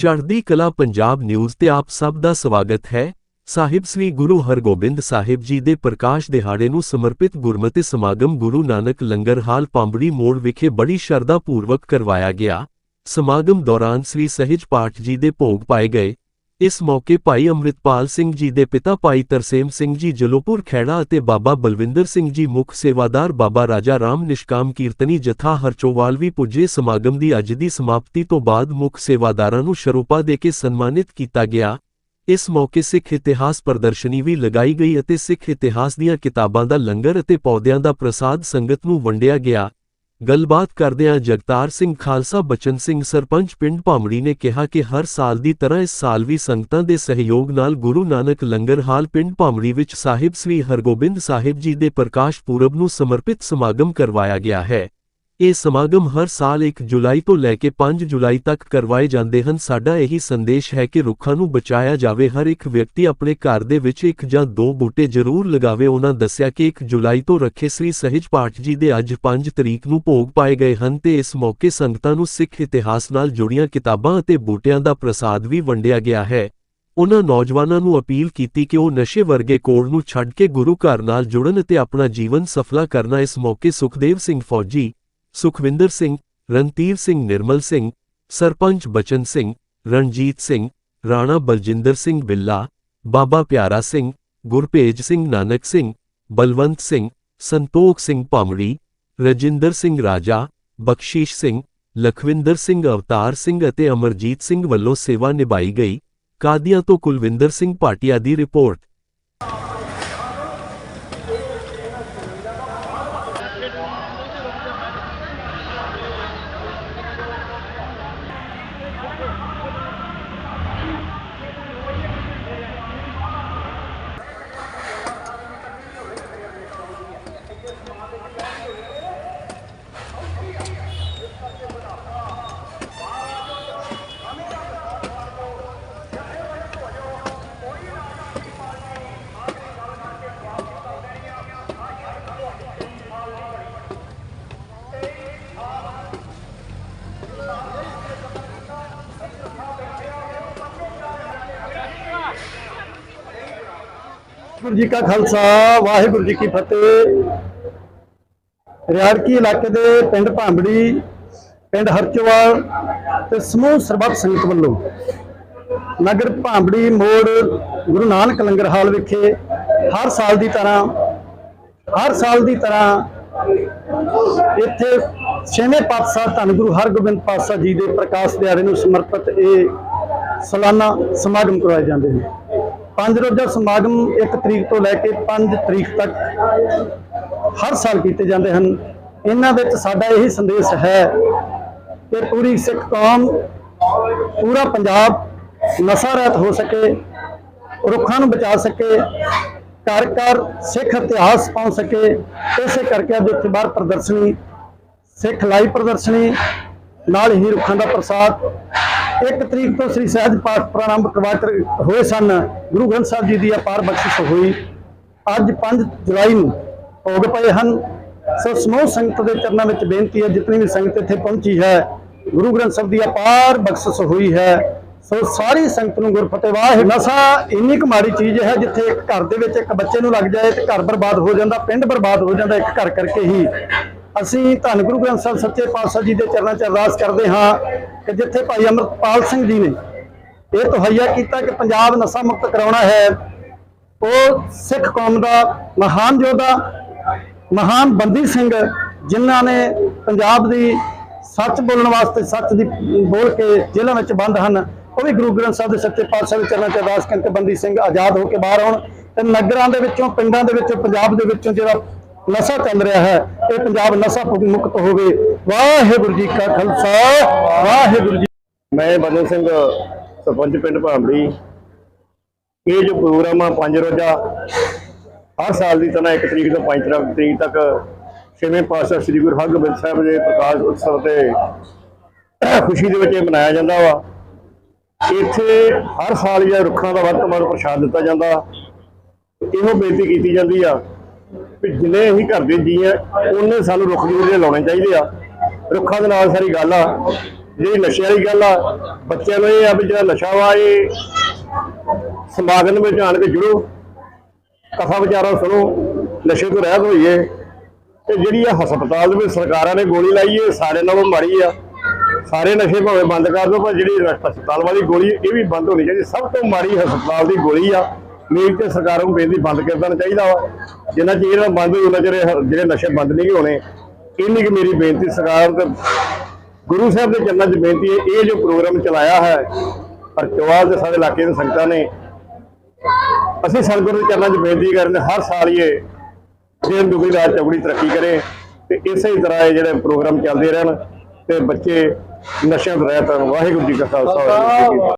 ਚੜ੍ਹਦੀ ਕਲਾ ਪੰਜਾਬ ਨਿਊਜ਼ ਤੇ ਆਪ ਸਭ ਦਾ ਸਵਾਗਤ ਹੈ। ਸਾਹਿਬ ਸ੍ਰੀ ਗੁਰੂ ਹਰਗੋਬਿੰਦ ਸਾਹਿਬ ਜੀ ਦੇ ਪ੍ਰਕਾਸ਼ ਦਿਹਾੜੇ ਨੂੰ ਸਮਰਪਿਤ ਗੁਰਮਤਿ ਸਮਾਗਮ ਗੁਰੂ ਨਾਨਕ ਲੰਗਰ ਹਾਲ ਪੰਬੜੀ ਮੋੜ ਵਿਖੇ ਬੜੀ ਸ਼ਰਧਾ ਪੂਰਵਕ ਕਰਵਾਇਆ ਗਿਆ। ਸਮਾਗਮ ਦੌਰਾਨ ਸ੍ਰੀ ਸਹਿਜ ਪਾਠ ਜੀ ਦੇ ਭੋਗ ਪਾਏ ਗਏ। ਇਸ ਮੌਕੇ ਭਾਈ ਅੰਮ੍ਰਿਤਪਾਲ ਸਿੰਘ ਜੀ ਦੇ ਪਿਤਾ ਭਾਈ ਤਰਸੇਮ ਸਿੰਘ ਜੀ ਜਲੋਪੁਰ ਖੈੜਾ ਅਤੇ ਬਾਬਾ ਬਲਵਿੰਦਰ ਸਿੰਘ ਜੀ ਮੁੱਖ ਸੇਵਾਦਾਰ ਬਾਬਾ ਰਾਜਾ ਰਾਮ ਨਿਸ਼ਕਾਮ ਕੀਰਤਨੀ ਜਥਾ ਹਰਚੋਵਾਲ ਵੀ ਪੁੱਜੇ। ਸਮਾਗਮ ਦੀ ਅੱਜ ਦੀ ਸਮਾਪਤੀ ਤੋਂ ਬਾਅਦ ਮੁੱਖ ਸੇਵਾਦਾਰਾਂ ਨੂੰ ਸ਼ਰੂਪਾ ਦੇ ਕੇ ਸਨਮਾਨਿਤ ਕੀਤਾ ਗਿਆ। ਇਸ ਮੌਕੇ ਸਿੱਖ ਇਤਿਹਾਸ ਪ੍ਰਦਰਸ਼ਨੀ ਵੀ ਲਗਾਈ ਗਈ ਅਤੇ ਸਿੱਖ ਇਤਿਹਾਸ ਦੀਆਂ ਕਿਤਾਬਾਂ ਦਾ ਲੰਗਰ ਅਤੇ ਪੌਦਿਆਂ ਦਾ ਪ੍ਰਸਾਦ ਸੰਗਤ ਨੂੰ ਵੰਡਿਆ ਗਿਆ। ਗੱਲਬਾਤ ਕਰਦਿਆਂ ਜਗਤਾਰ ਸਿੰਘ ਖਾਲਸਾ ਬਚਨ ਸਿੰਘ ਸਰਪੰਚ ਪਿੰਡ ਭਾਮੜੀ ਨੇ ਕਿਹਾ ਕਿ ਹਰ ਸਾਲ ਦੀ ਤਰ੍ਹਾਂ ਇਸ ਸਾਲ ਵੀ ਸੰਗਤਾਂ ਦੇ ਸਹਿਯੋਗ ਨਾਲ ਗੁਰੂ ਨਾਨਕ ਲੰਗਰ ਹਾਲ ਪਿੰਡ ਭਾਮੜੀ ਵਿੱਚ ਸਾਹਿਬ ਸ੍ਰੀ ਹਰਗੋਬਿੰਦ ਸਾਹਿਬ ਜੀ ਦੇ ਪ੍ਰਕਾਸ਼ ਪੁਰਬ ਨੂੰ ਸਮਰਪਿਤ ਸਮਾਗਮ ਕਰਵਾਇਆ ਗਿਆ ਹੈ। ਇਹ ਸਮਾਗਮ ਹਰ ਸਾਲ 1 ਜੁਲਾਈ ਤੋਂ ਲੈ ਕੇ 5 ਜੁਲਾਈ ਤੱਕ ਕਰਵਾਏ ਜਾਂਦੇ ਹਨ। ਸਾਡਾ ਇਹੀ ਸੰਦੇਸ਼ ਹੈ ਕਿ ਰੁੱਖਾਂ ਨੂੰ ਬਚਾਇਆ ਜਾਵੇ। ਹਰ ਇੱਕ ਵਿਅਕਤੀ ਆਪਣੇ ਘਰ ਦੇ ਵਿੱਚ ਇੱਕ ਜਾਂ ਦੋ ਬੂਟੇ ਜ਼ਰੂਰ ਲਗਾਵੇ। ਉਹਨਾਂ ਦੱਸਿਆ ਕਿ 1 ਜੁਲਾਈ ਤੋਂ ਰੱਖੇ ਸ੍ਰੀ ਸਹਿਜ ਪਾਠ ਜੀ ਦੇ ਅੱਜ 5 ਤਰੀਕ ਨੂੰ ਭੋਗ ਪਾਏ ਗਏ ਹਨ ਤੇ ਇਸ ਮੌਕੇ ਸੰਗਤਾਂ ਨੂੰ ਸਿੱਖ ਇਤਿਹਾਸ ਨਾਲ ਜੁੜੀਆਂ ਕਿਤਾਬਾਂ ਅਤੇ ਬੂਟਿਆਂ ਦਾ ਪ੍ਰਸਾਦ ਵੀ ਵੰਡਿਆ ਗਿਆ ਹੈ। ਉਹਨਾਂ ਨੌਜਵਾਨਾਂ ਨੂੰ ਅਪੀਲ ਕੀਤੀ ਕਿ ਉਹ ਨਸ਼ੇ ਵਰਗੇ ਕੋੜ ਨੂੰ ਛੱਡ ਕੇ ਗੁਰੂ ਘਰ ਨਾਲ ਜੁੜਨ ਅਤੇ ਆਪਣਾ ਜੀਵਨ ਸਫਲਾ ਕਰਨਾ। ਇਸ ਮੌਕੇ ਸੁਖਦੇਵ ਸਿੰਘ ਫੌਜੀ ਸੁਖਵਿੰਦਰ ਸਿੰਘ ਰਣਧੀਰ ਸਿੰਘ ਨਿਰਮਲ ਸਿੰਘ ਸਰਪੰਚ ਬਚਨ ਸਿੰਘ ਰਣਜੀਤ ਸਿੰਘ ਰਾਣਾ ਬਲਜਿੰਦਰ ਸਿੰਘ ਬਿੱਲਾ ਬਾਬਾ ਪਿਆਰਾ ਸਿੰਘ ਗੁਰਪੇਜ ਸਿੰਘ ਨਾਨਕ ਸਿੰਘ ਬਲਵੰਤ ਸਿੰਘ ਸੰਤੋਖ ਸਿੰਘ ਭਾਮੜੀ ਰਜਿੰਦਰ ਸਿੰਘ ਰਾਜਾ ਬਖਸ਼ੀਸ਼ ਸਿੰਘ ਲਖਵਿੰਦਰ ਸਿੰਘ ਅਵਤਾਰ ਸਿੰਘ ਅਤੇ ਅਮਰਜੀਤ ਸਿੰਘ ਵੱਲੋਂ ਸੇਵਾ ਨਿਭਾਈ ਗਈ। ਕਾਦੀਆਂ ਤੋਂ ਕੁਲਵਿੰਦਰ ਸਿੰਘ ਭਾਟੀਆ ਦੀ ਰਿਪੋਰਟ। ਵਾਹਿਗੁਰੂ ਜੀ ਕਾ ਖਾਲਸਾ, ਵਾਹਿਗੁਰੂ ਜੀ ਕੀ ਫਤਿਹ। ਰਿਆੜਕੀ ਇਲਾਕੇ ਦੇ ਪਿੰਡ ਭਾਂਬੜੀ, ਪਿੰਡ ਹਰਚੋਵਾਲ ਤੇ ਸਮੂਹ ਸਰਬੱਤ ਸੰਗਤ ਵੱਲੋਂ ਨਗਰ ਭਾਂਬੜੀ ਮੋੜ ਗੁਰੂ ਨਾਨਕ ਲੰਗਰ ਹਾਲ ਵਿਖੇ ਹਰ ਸਾਲ ਦੀ ਤਰ੍ਹਾਂ, ਹਰ ਸਾਲ ਦੀ ਤਰ੍ਹਾਂ ਇੱਥੇ ਛੇਵੇਂ ਪਾਤਸ਼ਾਹ ਧੰਨ ਗੁਰੂ ਹਰਗੋਬਿੰਦ ਪਾਤਸ਼ਾਹ ਜੀ ਦੇ ਪ੍ਰਕਾਸ਼ ਦਿਹਾੜੇ ਨੂੰ ਸਮਰਪਿਤ ਇਹ ਸਾਲਾਨਾ ਸਮਾਗਮ ਕਰਵਾਏ ਜਾਂਦੇ ਨੇ। ਪੰਜ ਰੋਜ਼ਾ ਸਮਾਗਮ 1 ਤਰੀਕ ਤੋਂ ਲੈ ਕੇ 5 ਤਰੀਕ ਤੱਕ ਹਰ ਸਾਲ ਕੀਤੇ ਜਾਂਦੇ ਹਨ, ਇਹਨਾਂ ਵਿੱਚ ਸਾਡਾ ਇਹੀ ਸੰਦੇਸ਼ ਹੈ ਕਿ ਪੂਰੀ ਸਿੱਖ ਕੌਮ, ਪੂਰਾ ਪੰਜਾਬ ਨਸ਼ਾ ਰਹਿਤ ਹੋ ਸਕੇ, ਰੁੱਖਾਂ ਨੂੰ ਬਚਾ ਸਕੇ, ਘਰ ਘਰ ਸਿੱਖ ਇਤਿਹਾਸ ਪਹੁੰਚ ਸਕੇ, ਇਸੇ ਕਰਕੇ ਅੱਜ ਇੱਥੇ ਬਾਹਰ ਪ੍ਰਦਰਸ਼ਨੀ, ਸਿੱਖ ਲਾਈ ਪ੍ਰਦਰਸ਼ਨੀ, ਨਾਲ ਹੀ ਰੁੱਖਾਂ ਦਾ ਪ੍ਰਸਾਦ ਇੱਕ ਤਰੀਕ ਤੋਂ ਸ੍ਰੀ ਸਹਿਜ ਪਾਠ ਪ੍ਰਾਰੰਭ ਕਰਵਾਏ ਹੋਏ ਸਨ। ਗੁਰੂ ਗ੍ਰੰਥ ਸਾਹਿਬ ਜੀ ਦੀ ਅਪਾਰ ਬਖਸ਼ਿਸ਼ ਹੋਈ। ਅੱਜ 5 ਜੁਲਾਈ ਨੂੰ ਭੋਗ ਪਏ ਹਨ। ਸੋ ਸਮੂਹ ਸੰਗਤ ਦੇ ਚਰਨਾਂ ਵਿੱਚ ਬੇਨਤੀ ਹੈ, ਜਿਤਨੀ ਵੀ ਸੰਗਤ ਇੱਥੇ ਪਹੁੰਚੀ ਹੈ, ਗੁਰੂ ਗ੍ਰੰਥ ਸਾਹਿਬ ਦੀ ਅਪਾਰ ਬਖਸ਼ਿਸ਼ ਹੋਈ ਹੈ। ਸੋ ਸਾਰੀ ਸੰਗਤ ਨੂੰ ਗੁਰਫਤਿਹ ਵਾਹਿ ਨਸ਼ਾ ਇੰਨੀ ਕੁ ਮਾੜੀ ਚੀਜ਼ ਹੈ, ਜਿੱਥੇ ਇੱਕ ਘਰ ਦੇ ਵਿੱਚ ਇੱਕ ਬੱਚੇ ਨੂੰ ਲੱਗ ਜਾਏ ਤੇ ਘਰ ਬਰਬਾਦ ਹੋ ਜਾਂਦਾ, ਪਿੰਡ ਬਰਬਾਦ ਹੋ ਜਾਂਦਾ, ਇੱਕ ਘਰ ਕਰਕੇ ਹੀ। ਅਸੀਂ ਧੰਨ ਗੁਰੂ ਗ੍ਰੰਥ ਸਾਹਿਬ ਸੱਚੇ ਪਾਤਸ਼ਾਹ ਜੀ ਦੇ ਚਰਨਾਂ 'ਚ ਅਰਦਾਸ ਕਰਦੇ ਹਾਂ ਕਿ ਜਿੱਥੇ ਭਾਈ ਅਮਰਪਾਲ ਸਿੰਘ ਜੀ ਨੇ ਇਹ ਤਹਈਆ ਕੀਤਾ ਕਿ ਪੰਜਾਬ ਨਸ਼ਾ ਮੁਕਤ ਕਰਾਉਣਾ ਹੈ, ਉਹ ਸਿੱਖ ਕੌਮ ਦਾ ਮਹਾਨ ਯੋਧਾ, ਮਹਾਨ ਬੰਦੀ ਸਿੰਘ, ਜਿਨ੍ਹਾਂ ਨੇ ਪੰਜਾਬ ਦੀ ਸੱਚ ਬੋਲਣ ਵਾਸਤੇ ਸੱਚ ਦੀ ਬੋਲ ਕੇ ਜੇਲ੍ਹਾਂ ਵਿੱਚ ਬੰਦ ਹਨ, ਉਹ ਵੀ ਗੁਰੂ ਗ੍ਰੰਥ ਸਾਹਿਬ ਦੇ ਸੱਚੇ ਪਾਤਸ਼ਾਹ ਦੇ ਚਰਨਾਂ 'ਚ ਅਰਦਾਸ ਕਰਕੇ ਬੰਦੀ ਸਿੰਘ ਆਜ਼ਾਦ ਹੋ ਕੇ ਬਾਹਰ ਆਉਣ ਤੇ ਨਗਰਾਂ ਦੇ ਵਿੱਚੋਂ, ਪਿੰਡਾਂ ਦੇ ਵਿੱਚੋਂ, ਪੰਜਾਬ ਦੇ ਵਿੱਚੋਂ ਜਿਹੜਾ ਨਸ਼ਾ ਚੱਲ ਰਿਹਾ ਹੈ, ਇਹ ਪੰਜਾਬ ਨਸ਼ਾ ਮੁਕਤ ਹੋਵੇ। ਵਾਹਿਗੁਰੂ ਜੀ ਕਾ ਖਾਲਸਾ, ਵਾਹਿਗੁਰੂ ਜੀ ਮੈਂ ਬਦਨ ਸਿੰਘ, ਸਰਪੰਚ ਪਿੰਡ ਭਾਂਬੜੀ। ਇਹ ਜੋ ਪ੍ਰੋਗਰਾਮ ਆ, ਪੰਜ ਰੋਜ਼ਾ, ਹਰ ਸਾਲ ਦੀ ਤਰ੍ਹਾਂ 1 ਤਰੀਕ ਤੋਂ 5 ਤਰੀਕ ਤੱਕ ਛੇਵੇਂ ਪਾਤਸ਼ਾਹ ਸ੍ਰੀ ਗੁਰੂ ਹਰਗੋਬਿੰਦ ਸਾਹਿਬ ਦੇ ਪ੍ਰਕਾਸ਼ ਉਤਸਵ ਤੇ ਖੁਸ਼ੀ ਦੇ ਵਿੱਚ ਇਹ ਮਨਾਇਆ ਜਾਂਦਾ ਵਾ। ਇੱਥੇ ਹਰ ਸਾਲ ਜਿਹੜਾ ਰੁੱਖਾਂ ਦਾ ਵੱਧ ਤੋਂ ਵੱਧ ਪ੍ਰਸ਼ਾਦ ਦਿੱਤਾ ਜਾਂਦਾ। ਇਹੋ ਬੇਨਤੀ ਕੀਤੀ ਜਾਂਦੀ ਆ ਵੀ ਜਿੰਨੇ ਅਸੀਂ ਘਰ ਦੇ ਜੀ ਆ ਉਹਨੇ ਸਾਨੂੰ ਰੁੱਖ ਜ਼ਰੂਰ ਲਾਉਣੇ ਚਾਹੀਦੇ ਆ। ਰੁੱਖਾਂ ਦੇ ਨਾਲ ਸਾਰੀ ਗੱਲ ਆ। ਜਿਹੜੀ ਨਸ਼ੇ ਵਾਲੀ ਗੱਲ ਆ, ਬੱਚਿਆਂ ਨੂੰ ਇਹ ਆ ਵੀ ਜਿਹੜਾ ਨਸ਼ਾ ਵਾ, ਇਹ ਸਮਾਗਮ ਵਿੱਚ ਆਣ ਕੇ ਜੁੜੋ। ਕਥਾ ਵਿਚਾਰਾ ਸੁਣੋ, ਨਸ਼ੇ ਤੋਂ ਰਹਿਤ ਹੋਈਏ। ਤੇ ਜਿਹੜੀ ਆ ਹਸਪਤਾਲ ਦੇ ਵਿੱਚ ਸਰਕਾਰਾਂ ਨੇ ਗੋਲੀ ਲਾਈ ਇਹ ਸਾਰੇ ਨਾਲੋਂ ਮਾੜੀ ਆ। ਸਾਰੇ ਨਸ਼ੇ ਭਾਵੇਂ ਬੰਦ ਕਰ ਦਿਓ ਪਰ ਜਿਹੜੀ ਹਸਪਤਾਲ ਵਾਲੀ ਗੋਲੀ, ਇਹ ਵੀ ਬੰਦ ਹੋਣੀ ਚਾਹੀਦੀ। ਸਭ ਤੋਂ ਮਾੜੀ ਹਸਪਤਾਲ ਦੀ ਗੋਲੀ ਆ। ਮੇਰੀ ਤੇ ਸਰਕਾਰਾਂ ਨੂੰ ਬੇਨਤੀ ਬੰਦ ਕਰ ਦੇਣਾ ਚਾਹੀਦਾ ਵਾ। ਜਿੰਨਾ ਚਿਰ ਇਹ ਬੰਦ ਹੋਈ ਉਹਨਾਂ ਚਿਰ ਜਿਹੜੇ ਨਸ਼ੇ ਬੰਦ ਨਹੀਂ ਹੋਣੇ ਇੰਨੀ ਕੁ ਮੇਰੀ ਬੇਨਤੀ ਸਰਕਾਰ ਤੇ ਗੁਰੂ ਸਾਹਿਬ ਦੇ ਚਰਨਾਂ 'ਚ ਬੇਨਤੀ ਹੈ ਇਹ ਜੋ ਪ੍ਰੋਗਰਾਮ ਚਲਾਇਆ ਹੈ ਹਰਚਵਾਲ ਦੇ ਸਾਰੇ ਇਲਾਕੇ ਦੇ ਸੰਗਤਾਂ ਨੇ ਅਸੀਂ ਸਤਿਗੁਰੂ ਦੇ ਚਰਨਾਂ 'ਚ ਬੇਨਤੀ ਕਰਦੇ ਹਾਂ, ਹਰ ਸਾਲ ਹੀ ਇਹ ਦਿਨ ਦੁਗਣੀ ਰਾਤ ਚੌਗਣੀ ਤਰੱਕੀ ਕਰੇ ਤੇ ਇਸੇ ਤਰ੍ਹਾਂ ਇਹ ਜਿਹੜੇ ਪ੍ਰੋਗਰਾਮ ਚੱਲਦੇ ਰਹਿਣ ਤੇ ਬੱਚੇ ਨਸ਼ਿਆਂ ਤੋਂ ਰਹਿਤ ਹੋਣ ਵਾਹਿਗੁਰੂ ਜੀ ਕਾ ਖਾਲਸਾ